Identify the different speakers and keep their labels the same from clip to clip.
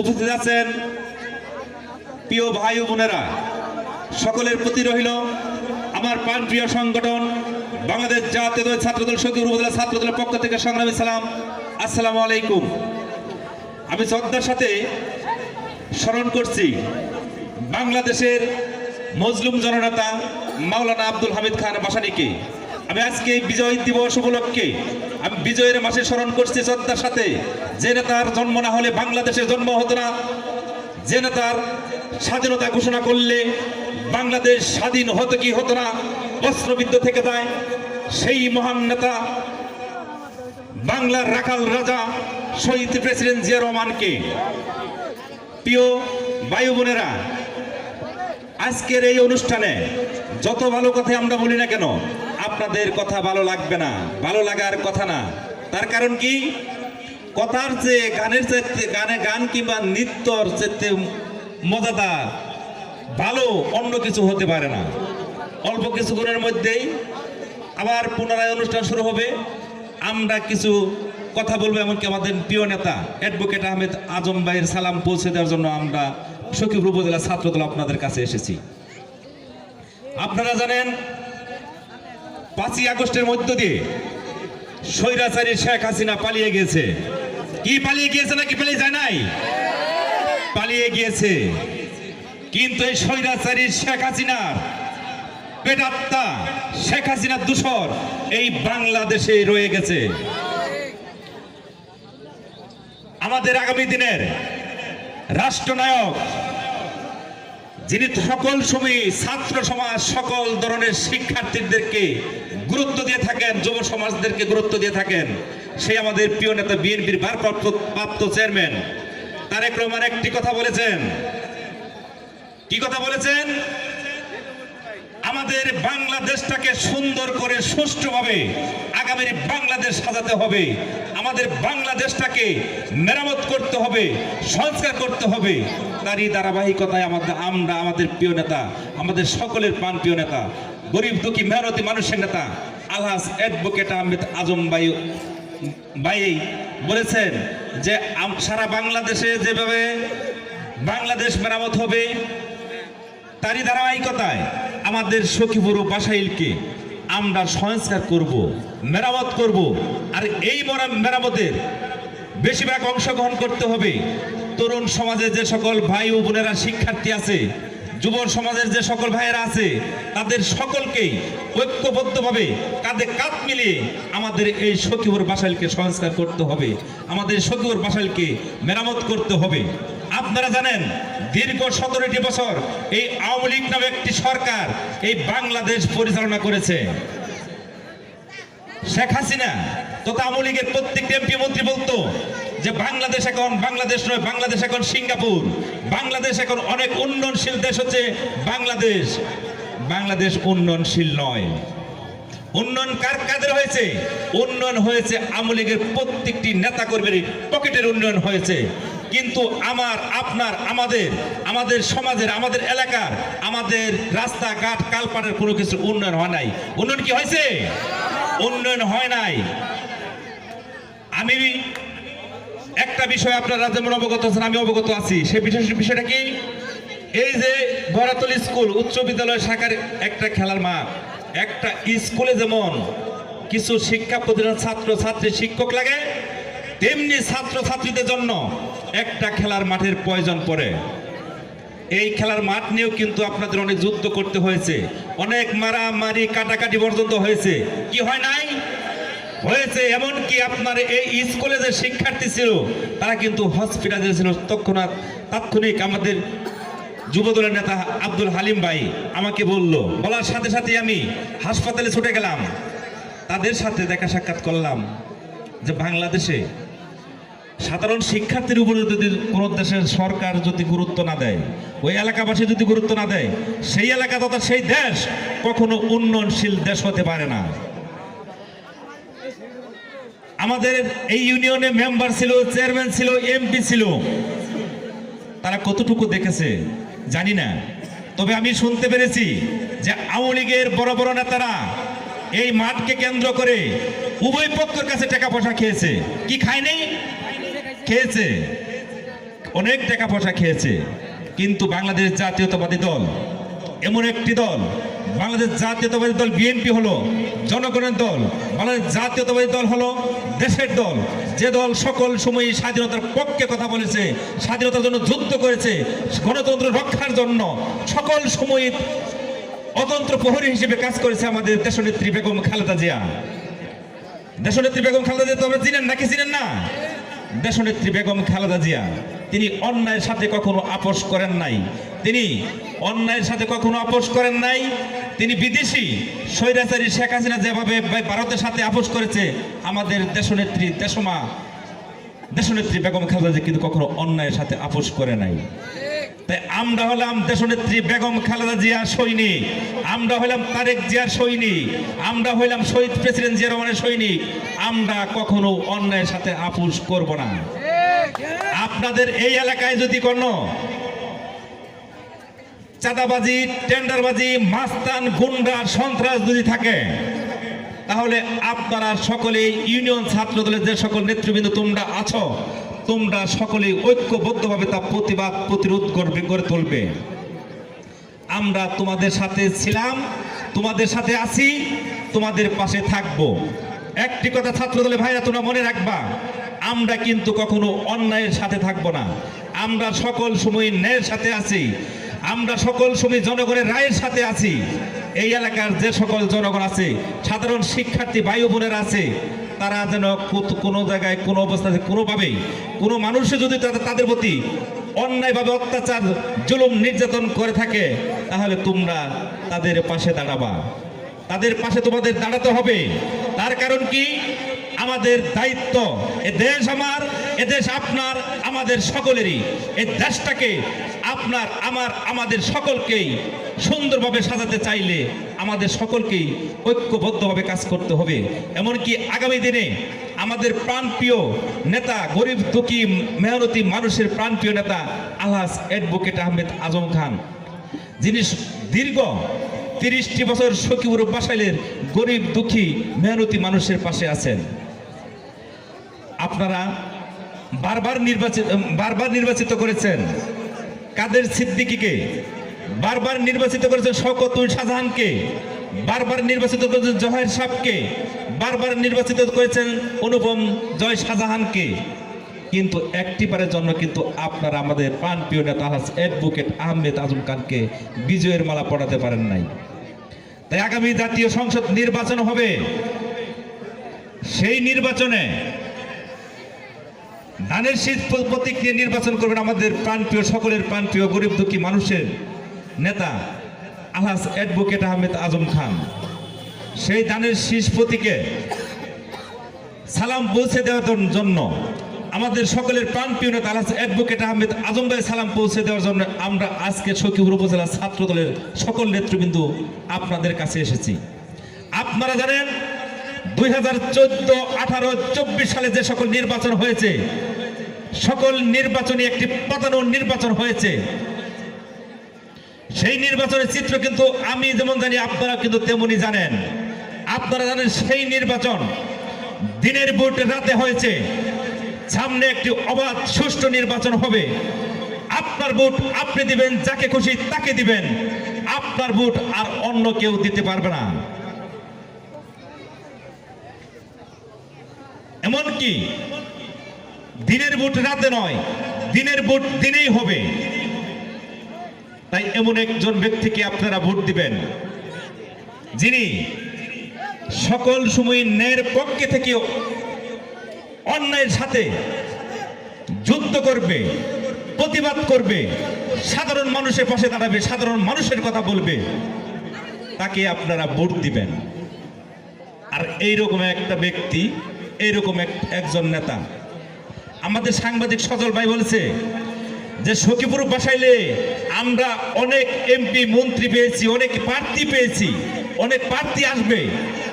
Speaker 1: উপস্থিত আছেন প্রিয় ভাই বোনেরা, সকলের প্রতি রহিল আমার প্রাণপ্রিয় সংগঠন, বাংলাদেশ জাতীয় দল ছাত্রদল সখী উপজেলা ছাত্রদলের পক্ষ থেকে সংগ্রামী সালাম। আসসালামু আলাইকুম। আমি শ্রদ্ধার সাথে স্মরণ করছি বাংলাদেশের মজলুম জননেতা মাওলানা আব্দুল হামিদ খান বাসানিকে। আমি আজকে এই বিজয় দিবস উপলক্ষে আমি বিজয়ের মাসে স্মরণ করছি শ্রদ্ধার সাথে। যে নেতার জন্ম না হলে বাংলাদেশের জন্ম হতো না, যে নেতার স্বাধীনতা ঘোষণা করলে বাংলাদেশ স্বাধীন হতো কি হতো না অস্ত্রবিদ্ধ থেকে যায় সেই মহান নেতা বাংলার রাখাল রাজা শহীদ প্রেসিডেন্ট জিয়া রহমানকে। প্রিয় বায়ু বোনেরা, আজকের এই অনুষ্ঠানে যত ভালো কথা আমরা বলি না কেন আপনাদের কথা ভালো লাগবে না, ভালো লাগার কথা না। তার কারণ কি? কথার চেয়ে গানের চাইতে, গানে গান কিংবা নৃত্যর চাইতে মজাদার, ভালো অন্য কিছু হতে পারে না। অল্প কিছুক্ষণের মধ্যেই আবার পুনরায় অনুষ্ঠান শুরু হবে। আমরা কিছু কথা বলব, এমনকি আমাদের প্রিয় নেতা অ্যাডভোকেট আহমেদ আজম ভাইয়ের সালাম পৌঁছে দেওয়ার জন্য আমরা সখীপুর উপজেলা ছাত্রদল আপনাদের কাছে এসেছি। আপনারা জানেন পাঁচই আগস্টের মধ্য দিয়ে স্বৈরাচারী শেখ হাসিনা পালিয়ে গিয়েছে। কি পালিয়ে গিয়েছে নাকি পালিয়ে যায় নাই? পালিয়ে গিয়েছে। কিন্তু এই স্বৈরাচারী শেখ হাসিনার পেটাত্তা শেখ হাসিনার দূষর এই বাংলাদেশে রয়ে গেছে। আমাদের আগামী দিনের রাষ্ট্রনায়ক যিনি সকল সময় ছাত্র সমাজ সকল ধরনের শিক্ষার্থীদেরকে গুরুত্ব দিয়ে থাকেন, যুব সমাজদেরকে গুরুত্ব দিয়ে থাকেন, সেই আমাদের প্রিয় নেতা বিএনপির ভারপ্রাপ্ত প্রাপ্ত চেয়ারম্যান তারেক রহমান একটি কথা বলেছেন। কি কথা বলেছেন? আমাদের বাংলাদেশটাকে সুন্দর করে সুষ্ঠুভাবে আগামীর বাংলাদেশ সাজাতে হবে। আমাদের বাংলাদেশটাকে মেরামত করতে হবে, সংস্কার করতে হবে। তারই ধারাবাহিকতায় আমাদের আমরা, আমাদের প্রিয় নেতা, আমাদের সকলের প্রাণ প্রিয় নেতা, গরিব দুঃখী, মেহনতি মানুষের নেতা আলহাস অ্যাডভোকেট আহমেদ আজম বাই বাই বলেছেন যে সারা বাংলাদেশে যেভাবে বাংলাদেশ মেরামত হবে তারই ধারাবাহিকতায় আমাদের সখীপুর বাসাইলকে আমরা সংস্কার করব, মেরামত করব। আর এই মরা- মেরামতের বেশিরভাগ অংশগ্রহণ করতে হবে। তরুণ সমাজের যে সকল ভাই ও বোনেরা শিক্ষার্থী আছে, যুব সমাজের যে সকল ভাইয়েরা আছে, তাদের সকলকেই ঐক্যবদ্ধভাবে কাঁধে কাঁধ মিলিয়ে আমাদের এই সখীপুর বাসাইলকে সংস্কার করতে হবে। আমাদের সখীপুর বাসাইলকে মেরামত করতে হবে। আপনারা জানেন, দীর্ঘ সতেরোটি বছর এই আওয়ামী লীগ নামে একটি সরকার এই বাংলাদেশ পরিচালনা করেছে। শেখ হাসিনা তথা আওয়ামী লীগের প্রত্যেকটি এমপি মন্ত্রী বলতো যে বাংলাদেশ এখন বাংলাদেশ নয়, বাংলাদেশ এখন সিঙ্গাপুর। বাংলাদেশ এখন অনেক উন্নয়নশীল দেশ হচ্ছে বাংলাদেশ। বাংলাদেশ উন্নয়নশীল নয়। উন্নয়ন কার কাদের হয়েছে? উন্নয়ন হয়েছে আওয়ামী লীগের প্রত্যেকটি নেতা কর্মীর পকেটের উন্নয়ন হয়েছে। কিন্তু আমার, আপনার, আমাদের আমাদের সমাজের, আমাদের এলাকার, আমাদের রাস্তাঘাট, কালপাটের কোনো কিছু উন্নয়ন হয় নাই। উন্নয়ন কি হয়েছে? উন্নয়ন হয় নাই। আমি একটা বিষয় আপনারা যেমন অবগত আছেন, আমি অবগত আছি। সেই বিষয়টা কি? এই যে বরাতল স্কুল, উচ্চ বিদ্যালয় শাখার একটা খেলার মাঠ, একটা স্কুলে যেমন কিছু শিক্ষা প্রতিষ্ঠান ছাত্র ছাত্রী শিক্ষক লাগে, তেমনি ছাত্র ছাত্রীদের জন্য একটা খেলার মাঠের প্রয়োজন পড়ে। এই খেলার মাঠ নিয়েও কিন্তু আপনাদের অনেক যুদ্ধ করতে হয়েছে। অনেক মারামারি, কাটাকাটি পর্যন্ত হয়েছে। কি হয় নাই? হয়েছে এমনকি আপনার এই স্কুলে যে শিক্ষার্থী ছিল, তারা কিন্তু হসপিটালে ছিল। তৎক্ষণাৎ তাৎক্ষণিক আমাদের যুবদলের নেতা আব্দুল হালিম ভাই আমাকে বলল, বলার সাথে সাথে আমি হাসপাতালে ছুটে গেলাম। তাদের সাথে দেখা সাক্ষাৎ করলাম যে বাংলাদেশে সাধারণ শিক্ষার্থীর উপরে যদি কোনো দেশের সরকার যদি গুরুত্ব না দেয়, ওই এলাকাবাসী যদি গুরুত্ব না দেয়, সেই এলাকা তথা সেই দেশ কখনো উন্নয়নশীল দেশ হতে পারে না। আমাদের এই ইউনিয়নে মেম্বার ছিল, চেয়ারম্যান ছিল, এমপি ছিল। তারা কতটুকু দেখেছে জানি না। তবে আমি শুনতে পেরেছি যে আওয়ামী লীগের বড় বড় নেতারা এই মাঠকে কেন্দ্র করে উভয় পক্ষের কাছে টাকা পয়সা খেয়েছে। কি খায়নি? খেয়েছে। অনেক টাকা পয়সা খেয়েছে। কিন্তু বাংলাদেশ জাতীয়তাবাদী দল, এমন একটি দল, বাংলাদেশ জাতীয়তাবাদী দল বিএনপি হলো, জনগণের দল, বাংলাদেশ জাতীয়তাবাদী দল হলো দেশের দল। যে দল সকল সময় স্বাধীনতার পক্ষে কথা বলেছে, স্বাধীনতার জন্য যুদ্ধ করেছে, গণতন্ত্র রক্ষার জন্য সকল সময় অতন্ত্র প্রহরী হিসেবে কাজ করেছে আমাদের দেশনেত্রী বেগম খালেদা জিয়া। দেশনেত্রী বেগম খালেদা জিয়া তবে চিনেন নাকি চিনেন না? দেশনেত্রী বেগম খালেদা জিয়া, তিনি অন্যায়ের সাথে কখনো আপোষ করেন নাই। তিনি অন্যায়ের সাথে কখনো আপোষ করেন নাই। তিনি বিদেশি স্বৈরাচারী শেখ হাসিনা যেভাবে ভারতের সাথে আপোষ করেছে, আমাদের দেশনেত্রী দেশমা দেশনেত্রী বেগম খালেদা জিয়া কিন্তু কখনো অন্যায়ের সাথে আপোষ করে নাই। তাই আমরা হলাম দেশনেত্রী বেগম খালেদা জিয়ার সৈনিক। আমরা হলাম তারেক জিয়ার সৈনিক। আমরা হইলাম শহীদ প্রেসিডেন্ট জিয়া রহমানের সৈনিক। আমরা কখনো অন্যায়ের সাথে আপোষ করব না। আপনাদের এই এলাকায় যদি কোনো চাঁদাবাজি, টেন্ডারবাজি, মাস্তান, গুন্ডা, সন্ত্রাস যদি থাকে, তাহলে আপনারা সকলে ইউনিয়ন ছাত্র দলের যে সকল নেতৃবৃন্দ তোমরা আছো তোমরা সকলে ঐক্যবদ্ধভাবে তা প্রতিবাদ, প্রতিরোধ করবে করে তুলবে। আমরা তোমাদের সাথে ছিলাম, তোমাদের সাথে আছি, তোমাদের পাশে থাকব। একটি কথা ছাত্র দলে ভাইরা, তোমরা মনে রাখবা, আমরা কিন্তু কখনো অন্যায়ের সাথে থাকব না। আমরা সকল সময় ন্যায়ের সাথে আছি, আমরা সকল সময় জনগণের রায়ের সাথে আছি। এই এলাকার যে সকল জনগণ আছে, সাধারণ শিক্ষার্থী, ভাই বোনেরা আছে তারা যেন কোনো জায়গায়, কোনো অবস্থাতে, কোনোভাবেই, কোনো মানুষে যদি তাদের প্রতি অন্যায়ভাবে অত্যাচার, জুলুম নির্যাতন করে থাকে, তাহলে তোমরা তাদের পাশে দাঁড়াবা। তাদের পাশে তোমাদের দাঁড়াতে হবে। তার কারণ কি? আমাদের দায়িত্ব। এ দেশ আমার, এ দেশ আপনার, আমাদের সকলেরই। এই দেশটাকে আপনার, আমার, আমাদের সকলকেই সুন্দরভাবে সাজাতে চাইলে আমাদের সকলকেই ঐক্যবদ্ধভাবে কাজ করতে হবে। এমনকি আগামী দিনে আমাদের প্রাণপ্রিয় নেতা, গরিব, দুঃখী, মেহনতি মানুষের প্রাণপ্রিয় নেতা আলহাস অ্যাডভোকেট আহমেদ আজম খান, যিনি দীর্ঘ তিরিশটি বছর সকিবুর বাসাইলের গরিব, দুঃখী, মেহনতি মানুষের পাশে আছেন। আপনারা বারবার নির্বাচিত বারবার নির্বাচিত করেছেন। কাদের সিদ্দিকিকে? বারবার নির্বাচিত করেছেন শওকতুল শাহজাহানকে। বারবার নির্বাচিত করেছেন জহের সাহকে বারবার নির্বাচিত করেছেন অনুপম জয় শাহজাহানকে। কিন্তু একটিবারের জন্য কিন্তু আপনারা আমাদের প্রাণপ্রিয় নেতা আলহাজ অ্যাডভোকেট আহমেদ আজম খানকে বিজয়ের মালা পড়াতে পারেন নাই। তাই আগামী জাতীয় সংসদ নির্বাচন হবে। সেই নির্বাচনে ধানের শীত প্রতীক নিয়ে নির্বাচন করবেন আমাদের প্রাণপ্রিয়, সকলের প্রাণপ্রিয়, গরিব দুঃখী মানুষের নেতা আলহাজ অ্যাডভোকেট আহমেদ আজম খান। সেই ধানের শীষ প্রতীকে সালাম পৌঁছে দেওয়ার জন্য আমাদের সকলের প্রাণপ্রিয় নেতা আলহাজ অ্যাডভোকেট আহমেদ আজম ভাই সালাম পৌঁছে দেওয়ার জন্য আমরা আজকে সখীপুর উপজেলা ছাত্র দলের সকল নেতৃবৃন্দ আপনাদের কাছে এসেছি। আপনারা জানেন দুই হাজার চোদ্দ আঠারো চব্বিশ সালে যে সকল নির্বাচন হয়েছে, সকল নির্বাচনে একটি নির্বাচন হয়েছে। সেই নির্বাচনের চিত্র কিন্তু আমি যেমন জানি আপনারা কিন্তু তেমনি জানেন। আপনারা জানেন সেই নির্বাচন দিনের ভোট রাতে হয়েছে। সামনে একটি অবাধ, সুষ্ঠু নির্বাচন হবে। আপনার ভোট আপনি দিবেন, যাকে খুশি তাকে দিবেন। আপনার ভোট আর অন্য কেউ দিতে পারবে না। এমনকি দিনের ভোট রাতে নয়, দিনের ভোট দিনেই হবে। তাই এমন একজন ব্যক্তিকে আপনারা ভোট দিবেন, যিনি সকল সময় ন্যায়ের পক্ষে থেকে অন্যায়ের সাথে যুদ্ধ করবে, প্রতিবাদ করবে, সাধারণ মানুষের পাশে দাঁড়াবে, সাধারণ মানুষের কথা বলবে, তাকে আপনারা ভোট দিবেন। আর এইরকম একটা ব্যক্তি এইরকম এক- একজন নেতা। আমাদের সাংবাদিক সজল ভাই বলেছে যে, সখীপুর বাসাইলে আমরা অনেক এমপি, মন্ত্রী পেয়েছি, অনেক প্রার্থী পেয়েছি, অনেক প্রার্থী আসবে,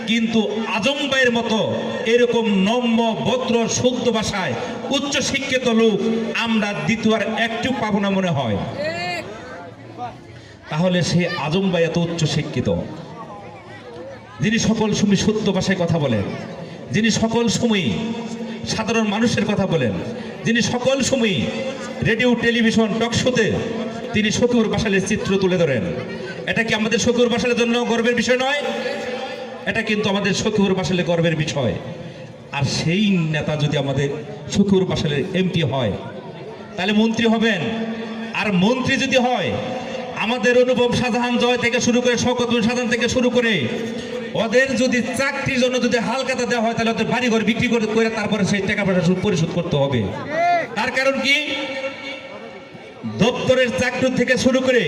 Speaker 1: কিন্তু আজম ভাইয়ের মতো এরকম নম্য ভদ্র, শুদ্ধ ভাষায় উচ্চ শিক্ষিত লোক আমরা দ্বিতীয় একটু পাবো না মনে হয়। তাহলে সে আজম ভাই এত উচ্চ শিক্ষিত। যিনি সকল সময় সত্য ভাষায় কথা বলেন। যিনি সকল সময়ই সাধারণ মানুষের কথা বলেন, যিনি সকল সময়ই রেডিও, টেলিভিশন, টক শোতে তিনি শকুর বাসালের চিত্র তুলে ধরেন। এটা কি আমাদের শকুর বাসালের জন্য গর্বের বিষয় নয়? এটা কিন্তু আমাদের শকুর বাসালে গর্বের বিষয়। আর সেই নেতা যদি আমাদের শকুর বাসালের এমপি হয়, তাহলে মন্ত্রী হবেন। আর মন্ত্রী যদি হয়, আমাদের অনুভব সাধারণ জয় থেকে শুরু করে শওকত সাধারণ থেকে শুরু করে ওদের যদি চাকরির জন্য যদি হালকাতা দেওয়া হয়, তাহলে ওদের বাড়ি ঘর বিক্রি করে করে তারপরে সেই টাকা পয়সা পরিশোধ করতে হবে। তার কারণ কি? দপ্তরের চাকরি থেকে শুরু করে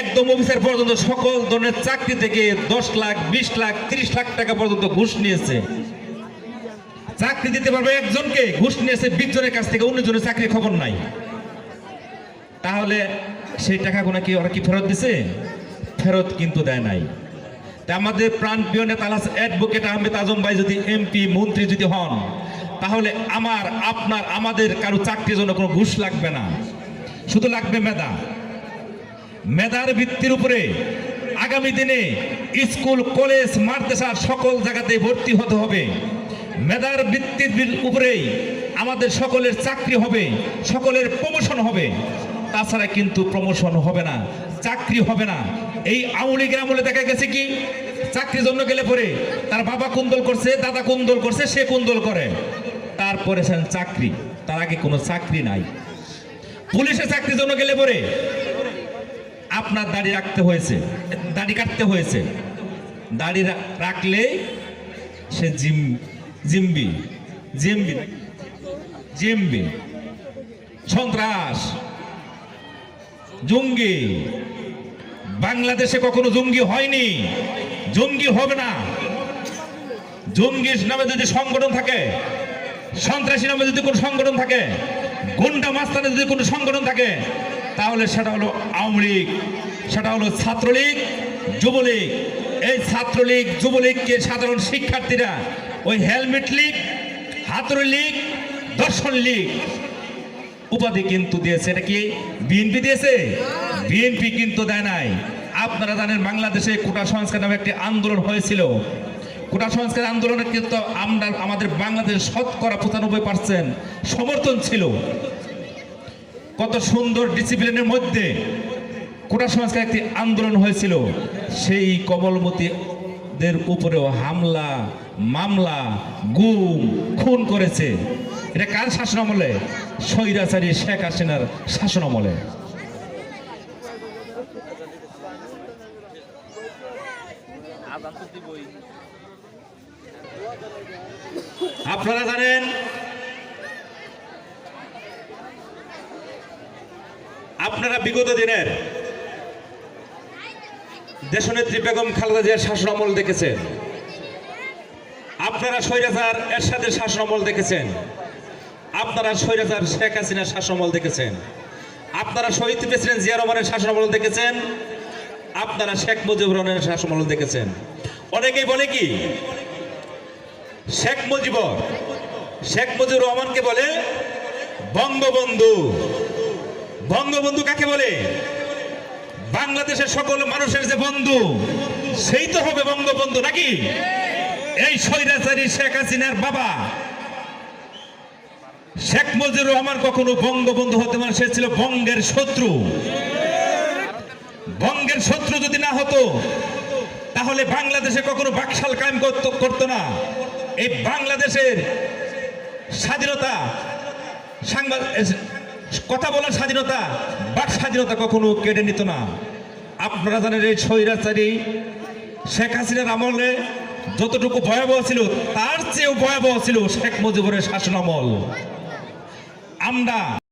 Speaker 1: একদম অফিসার পর্যন্ত সকল ধরনের চাকরি থেকে দশ লাখ, বিশ লাখ, তিরিশ লাখ টাকা পর্যন্ত ঘুষ নিয়েছে। চাকরি দিতে পারবে একজনকে, ঘুষ নিয়েছে বিশ জনের কাছ থেকে অন্য জনের চাকরির খবর নাই। তাহলে সেই টাকাগুলো কি ওরা কি ফেরত দিছে? ফেরত কিন্তু দেয় নাই। আমাদের প্রাণ প্রিয় নেতা অ্যাডভোকেট আহমেদ আজম ভাই যদি এমপি, মন্ত্রী যদি হন, তাহলে আমার, আপনার, আমাদের কারও চাকরির জন্য কোনো ঘুষ লাগবে না। শুধু লাগবে মেধা। মেধার ভিত্তির উপরে আগামী দিনে স্কুল, কলেজ, মাদ্রাসা সকল জায়গাতে ভর্তি হতে হবে। মেধার ভিত্তির উপরেই আমাদের সকলের চাকরি হবে, সকলের প্রমোশন হবে। তাছাড়া কিন্তু প্রমোশন হবে না, চাকরি হবে না। এই আওয়ামী আমলে দেখা গেছে কি? চাকরির জন্য গেলে পরে তার বাবা কুন্দল করছে, দাদা কুন্দল করছে, সে কুন্দল করে। তারপরে সেন চাকরি। তার আগে কোনো চাকরি নাই। পুলিশে চাকরির জন্য গেলে পরে আপনার দাড়ি রাখতে হয়েছে। দাড়ি কাটতে হয়েছে। দাড়ি রাখলে সে জিম জিম্বি। জিম্বি। জিম্বি। সন্ত্রাস। জঙ্গি। বাংলাদেশে কখনো জঙ্গি হয়নি। জঙ্গি হবে না। জঙ্গির নামে যদি সংগঠন থাকে সন্ত্রাসী নামে যদি কোনো সংগঠন থাকে, গুন্ডা মাস্তানে যদি কোনো সংগঠন থাকে, তাহলে সেটা হলো আওয়ামী লীগ, সেটা হলো ছাত্রলীগ, যুবলীগ। এই ছাত্রলীগ, যুবলীগকে সাধারণ শিক্ষার্থীরা ওই হেলমেট লীগ, হাতুড়ি লীগ, দর্শন লীগ উপাধি কিন্তু দিয়েছে। এটা কি বিএনপি দিয়েছে? বিএনপি কিন্তু দেয় নাই। আপনারা জানেন বাংলাদেশে কোটা সংস্কার নামে একটি আন্দোলন হয়েছিল। কোটা সংস্কার আন্দোলনে কিন্তু আমরা আমাদের বাংলাদেশ শতকরা পঁচানব্বই পার্সেন্ট সমর্থন ছিল। কত সুন্দর ডিসিপ্লিনের মধ্যে কোটা সংস্কার একটি আন্দোলন হয়েছিল। সেই কমলমতীদের উপরেও হামলা, মামলা, গুম, খুন করেছে। এটা কার শাসন আমলে স্বৈরাচারী শেখ হাসিনার শাসন আমলে আপনারা জানেন, আপনারা বিগত দিনের দেশনেত্রী বেগম খালেদা জিয়ার শাসন আমল দেখেছেন। আপনারা স্বৈরাচার এরশাদের শাসন আমল দেখেছেন। আপনারা স্বৈরাচার শেখ হাসিনার শাসন আমল দেখেছেন। আপনারা শহীদ প্রেসিডেন্ট জিয়া রহমানের শাসন আমল দেখেছেন। আপনারা শেখ মুজিবুর রহমানের শাসন আমল দেখেছেন। অনেকেই বলে কি? শেখ মুজিবর। শেখ মুজিবুর রহমানকে বলে বঙ্গবন্ধু। বঙ্গবন্ধু কাকে বলে? বাংলাদেশের সকল মানুষের যে বন্ধু, সেই তো হবে বঙ্গবন্ধু নাকি? এই স্বৈরাচারী শেখ হাসিনার বাবা। শেখ মুজিবুর রহমান কখনো বঙ্গবন্ধু হতে পারে সে ছিল বঙ্গের শত্রু। বঙ্গের শত্রু যদি না হতো তাহলে বাংলাদেশে কখনো বাকশাল কায়েম করতো না। এই বাংলাদেশের স্বাধীনতা, সাংবাদ কথা বলার স্বাধীনতা, বাক স্বাধীনতা কখনো কেড়ে নিত না। আপনারা জানেন এই স্বৈরাচারী শেখ হাসিনার আমলে যতটুকু ভয়াবহ ছিল, তার চেয়েও ভয়াবহ ছিল শেখ মুজিবুরের শাসন আমল। আমরা